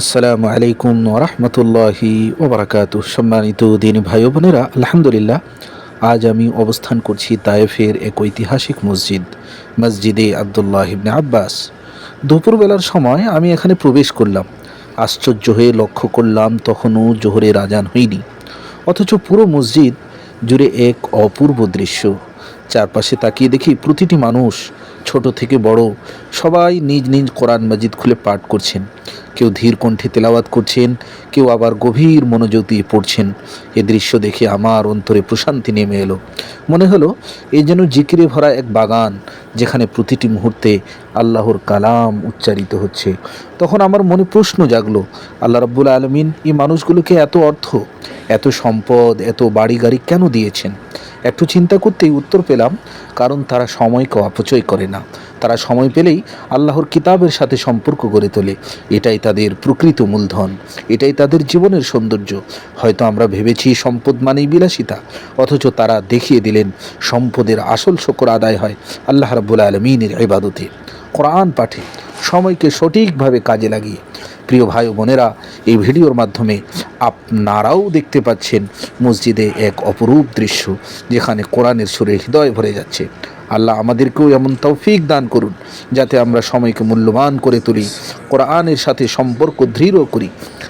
আসসালামু আলাইকুম রহমতুল্লাহি ওবরাকাত সম্মানিত দিন ভাই বোনেরা, আলহামদুলিল্লাহ, আজ আমি অবস্থান করছি তায়েফের এক ঐতিহাসিক মসজিদ, মসজিদে আবদুল্লাহ ইবনে আব্বাস। দুপুরবেলার সময় আমি এখানে প্রবেশ করলাম। আশ্চর্য হয়ে লক্ষ্য করলাম, তখনও জোহরের আজান হয়নি। অথচ পুরো মসজিদ জুড়ে এক অপূর্ব দৃশ্য। চারপাশে তাকিয়ে দেখি প্রতিটি মানুষ, ছোট থেকে বড়, সবাই নিজ নিজ কোরআন মাজিদ খুলে পাঠ করছেন। কেউ ধীর কণ্ঠে তেলাওয়াত করছেন, কেউ আবার গভীর মনোযোগ দিয়ে পড়ছেন। এ দৃশ্য দেখে আমার অন্তরে প্রশান্তি নেমে এলো। মনে হলো এই যেন জিকিরে ভরা এক বাগান, যেখানে প্রতিটি মুহূর্তে আল্লাহর কালাম উচ্চারিত হচ্ছে। তখন আমার মনে প্রশ্ন জাগলো, আল্লাহ রাব্বুল আলমিন এই মানুষগুলোকে এত অর্থ, এত সম্পদ, এত বাড়ি গাড়ি কেন দিয়েছেন? একটু চিন্তা করতেই উত্তর পেলাম, কারণ তারা সময়কে অপচয় করে না। তারা সময় পেলেই আল্লাহর কিতাবের সাথে সম্পর্ক গড়ে তোলে। এটাই তাদের প্রকৃত মূলধন। এটাই তাদের জীবনের সৌন্দর্য। হয়তো আমরা ভেবেছি সম্পদ মানেই বিলাসিতা, অথচ তারা দেখিয়ে দিলেন সম্পদের আসল শকর আদায় হয় আল্লাহ রাব্বুল আলমিনের ইবাদতে। কোরআন পাঠে সময়কে সঠিকভাবে কাজে লাগিয়ে প্রিয় ভাই বোনেরা, এই ভিডিওর মাধ্যমে আপনারাও দেখতে পাচ্ছেন মসজিদে এক অপরূপ দৃশ্য, যেখানে কোরআনের সুরে হৃদয় ভরে যাচ্ছে। আল্লাহ আমাদেরকেও এমন তৌফিক দান করুন, যাতে আমরা সময়কে মূল্যবান করে তুলি, কোরআনের সাথে সম্পর্ক দৃঢ় করি,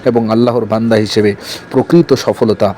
এবং আল্লাহর বান্দা হিসেবে প্রকৃত সফলতা